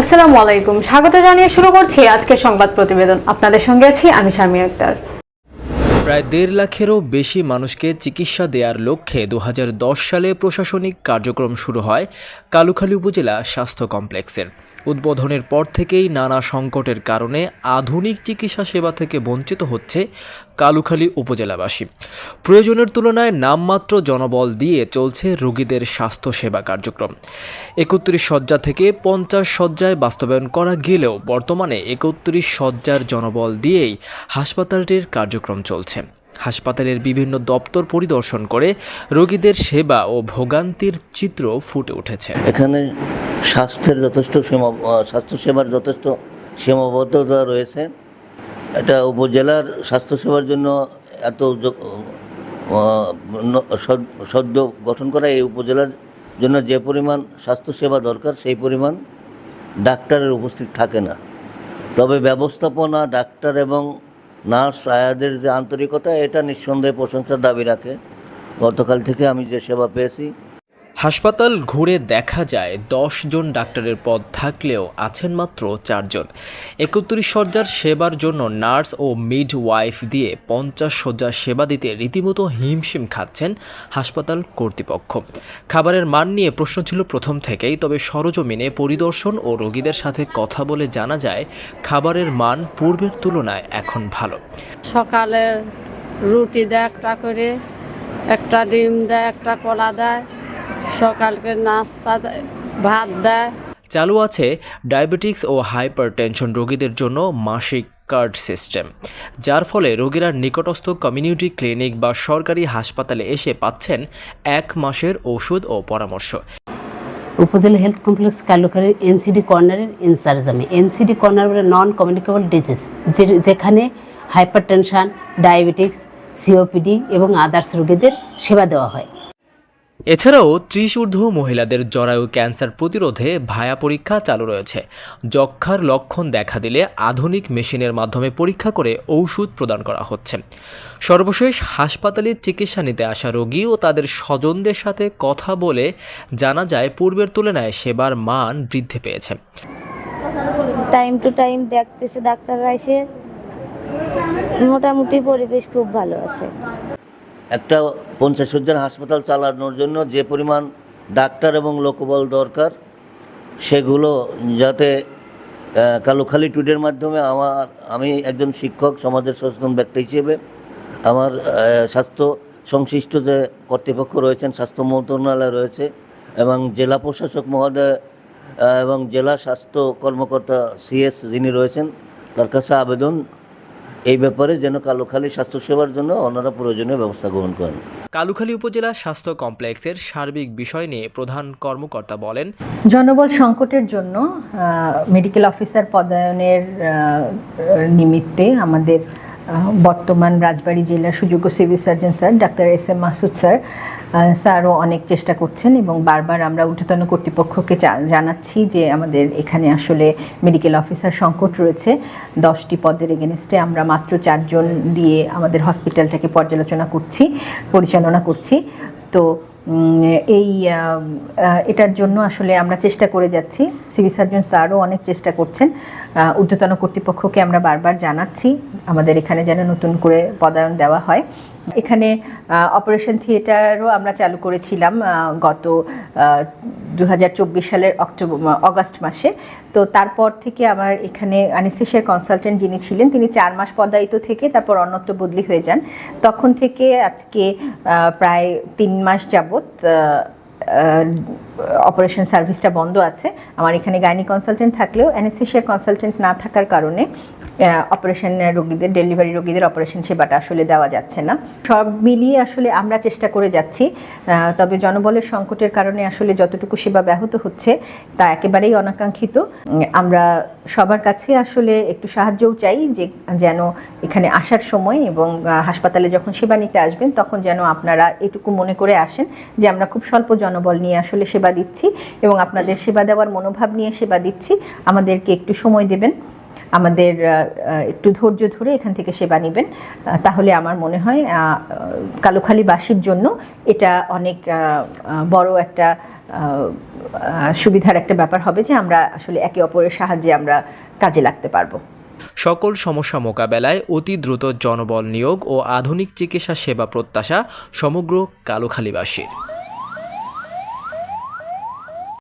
আসসালামু আলাইকুম। স্বাগত জানিয়ে শুরু করছি আজকের সংবাদ প্রতিবেদন। আপনাদের সঙ্গে আছি আমি শারমিন আক্তার। প্রায় দেড় লাখেরও বেশি মানুষকে চিকিৎসা দেওয়ার লক্ষ্যে দু হাজার দশ সালে প্রশাসনিক কার্যক্রম শুরু হয় কালুখালী উপজেলা স্বাস্থ্য কমপ্লেক্সের। উদ্বোধনের পর থেকেই নানা সংকটের কারণে আধুনিক চিকিৎসা সেবা থেকে বঞ্চিত হচ্ছে কালুখালী উপজেলাবাসী। প্রয়োজনের তুলনায় নামমাত্র জনবল দিয়ে চলছে রোগীদের স্বাস্থ্য সেবা কার্যক্রম। একত্রিশ শয্যা থেকে পঞ্চাশ শয্যায় বাস্তবায়ন করা গেলেও বর্তমানে একত্রিশ শয্যার জনবল দিয়েই হাসপাতালটির কার্যক্রম চলছে। হাসপাতালের বিভিন্ন দপ্তর পরিদর্শন করে রোগীদের সেবা ও ভোগান্তির চিত্র ফুটে উঠেছে। এখানে স্বাস্থ্যের যথেষ্ট সীমা স্বাস্থ্যসেবার যথেষ্ট সীমাবদ্ধতা রয়েছে। এটা উপজেলার স্বাস্থ্যসেবার জন্য এত সদ্য গঠন করা এই উপজেলার জন্য যে পরিমাণ স্বাস্থ্যসেবা দরকার, সেই পরিমাণ ডাক্তারের উপস্থিত থাকে না। তবে ব্যবস্থাপনা, ডাক্তার এবং নার্স আয়াদের যে আন্তরিকতা, এটা নিঃসন্দেহে প্রশংসার দাবি রাখে। গতকাল থেকে আমি যে সেবা পেয়েছি হাসপাতাল ঘুরে দেখা যায় জন ডাক্তারের পদ থাকলেও আছেন মাত্র চারজন। একত্রিশ শয্যার সেবার জন্য নার্স ও মিড ওয়াইফ দিয়ে পঞ্চাশ শয্যার সেবা দিতে রীতিমতো হিমশিম খাচ্ছেন হাসপাতাল কর্তৃপক্ষ। খাবারের মান নিয়ে প্রশ্ন ছিল প্রথম থেকেই, তবে সরজমিনে পরিদর্শন ও রোগীদের সাথে কথা বলে জানা যায়, খাবারের মান পূর্বের তুলনায় এখন ভালো। সকালে রুটি দেয় একটা করে, একটা ডিম দেয়, একটা কলা দেয় সকালকে নাস্তা ভাত দেয়। চালু আছে ডায়াবেটিক্স ও হাইপার টেনশন রোগীদের জন্য মাসিক কার্ড সিস্টেম যার ফলে রোগীরা নিকটস্থ কমিউনিটি ক্লিনিক বা সরকারি হাসপাতালে এসে পাচ্ছেন এক মাসের ওষুধ ও পরামর্শ। উপজেলা হেলথ কমপ্লেক্স কালুখালীর এনসিডি কর্নারের ইনচার্জ আমি। এনসিডি কর্নার বলে নন কমিউনিকেবল ডিজিজ যেখানে হাইপার টেনশন ডায়াবেটিক্স সিওপিডি এবং আদার্স রোগীদের সেবা দেওয়া হয়। এছাড়াও ত্রিশ ঊর্ধ্ব মহিলাদের জরায়ু ক্যান্সার প্রতিরোধে ভায়া পরীক্ষা চালু রয়েছে। যক্ষার লক্ষণ দেখা দিলে আধুনিক মেশিনের মাধ্যমে পরীক্ষা করে ঔষধ প্রদান করা হচ্ছে। সর্বশেষ হাসপাতালে চিকিৎসা নিতে আসা রোগী ও তাদের স্বজনদের সাথে কথা বলে জানা যায়, পূর্বের তুলনায় সেবার মান বৃদ্ধি পেয়েছে। টাইম টু টাইম দেখতেছে ডাক্তাররা এসে। মোটামুটি পরিবেশ খুব ভালো আছে। একটা পঞ্চাশ শয্যার হাসপাতাল চালানোর জন্য যে পরিমাণ ডাক্তার এবং লোকবল দরকার, সেগুলো যাতে কালুখালী টুডের মাধ্যমে আমার, আমি একজন শিক্ষক, সমাজের সচেতন ব্যক্তি হিসেবে আমার স্বাস্থ্য সংশ্লিষ্ট যে কর্তৃপক্ষ রয়েছেন, স্বাস্থ্য মন্ত্রণালয় রয়েছে এবং জেলা প্রশাসক মহোদয় এবং জেলা স্বাস্থ্য কর্মকর্তা সিএস যিনি রয়েছেন, তার কাছে আবেদন। এই ব্যাপারে যেন কালুখালী স্বাস্থ্যসেবার জন্য ওনারা প্রয়োজনীয় ব্যবস্থা গ্রহণ করেন। কালুখালী উপজেলা স্বাস্থ্য কমপ্লেক্সের সার্বিক বিষয় নিয়ে প্রধান কর্মকর্তা বলেন জনবল সংকটের জন্য মেডিকেল অফিসার পদায়নের নিমিত্তে আমাদের বর্তমান রাজবাড়ী জেলার সুযোগ্য civil surgeon sir doctor S M Masud sir স্যারও অনেক চেষ্টা করছেন এবং বারবার আমরা ঊর্ধ্বতন কর্তৃপক্ষকে জানাচ্ছি যে আমাদের এখানে আসলে মেডিকেল অফিসার সংকট রয়েছে। দশটি পদের এগেনস্টে আমরা মাত্র চারজন দিয়ে আমাদের হসপিটালটাকে পর্যালোচনা করছি, পরিচালনা করছি। তো এই এটার জন্য আসলে আমরা চেষ্টা করে যাচ্ছি। সিভিল সার্জন স্যারও অনেক চেষ্টা করছেন। ঊর্ধ্বতন কর্তৃপক্ষকে আমরা বারবার জানাচ্ছি, আমাদের এখানে যেন নতুন করে পদায়ন দেওয়া হয়। এখানে অপারেশন থিয়েটারও আমরা চালু করেছিলাম গত দু হাজার চব্বিশ সালের অক্টোবর অগাস্ট মাসে। তো তারপর থেকে আমার এখানে আনিসেশিয়ার কনসালটেন্ট যিনি ছিলেন, তিনি চার মাস পদায়িত থেকে তারপর অন্যত্র বদলি হয়ে যান। তখন থেকে আজকে প্রায় তিন মাস যাবৎ অপারেশন সার্ভিসটা বন্ধ আছে। আমার এখানে গাইনি কনসালটেন্ট থাকলেও অ্যানেস্থেশিয়া কনসালটেন্ট না থাকার কারণে অপারেশন রোগীদের ডেলিভারি রোগীদের অপারেশন সেবাটা আসলে দেওয়া যাচ্ছে না। সব মিলিয়ে আসলে আমরা চেষ্টা করে যাচ্ছি। তবে জনবলের সংকটের কারণে আসলে যতটুকু সেবা ব্যাহত হচ্ছে, তা একেবারেই অনাকাঙ্ক্ষিত। আমরা সবার কাছে আসলে একটু সাহায্যও চাই যে, যেন এখানে আসার সময় এবং হাসপাতালে যখন সেবা নিতে আসবেন, তখন যেন আপনারা এটুকু মনে করে আসেন যে, আমরা খুব স্বল্প জনবল নিয়ে আসলে সেবা দিচ্ছি এবং আপনাদের সেবা দেওয়ার মনোভাব নিয়ে সেবা দিচ্ছি। আমাদেরকে একটু সময় দেবেন। আমাদের একটু ধৈর্য ধরে এখান থেকে সেবা নেবেন। তাহলে আমার মনে হয় কালুখালীবাসীর জন্য এটা অনেক বড় একটা সুবিধার একটা ব্যাপার হবে যে আমরা আসলে একে অপরের সাহায্যে আমরা কাজে লাগতে পারব। সকল সমস্যা মোকাবেলায় অতি দ্রুত জনবল নিয়োগ ও আধুনিক চিকিৎসা সেবা প্রত্যাশা সমগ্র কালুখালীবাসীর।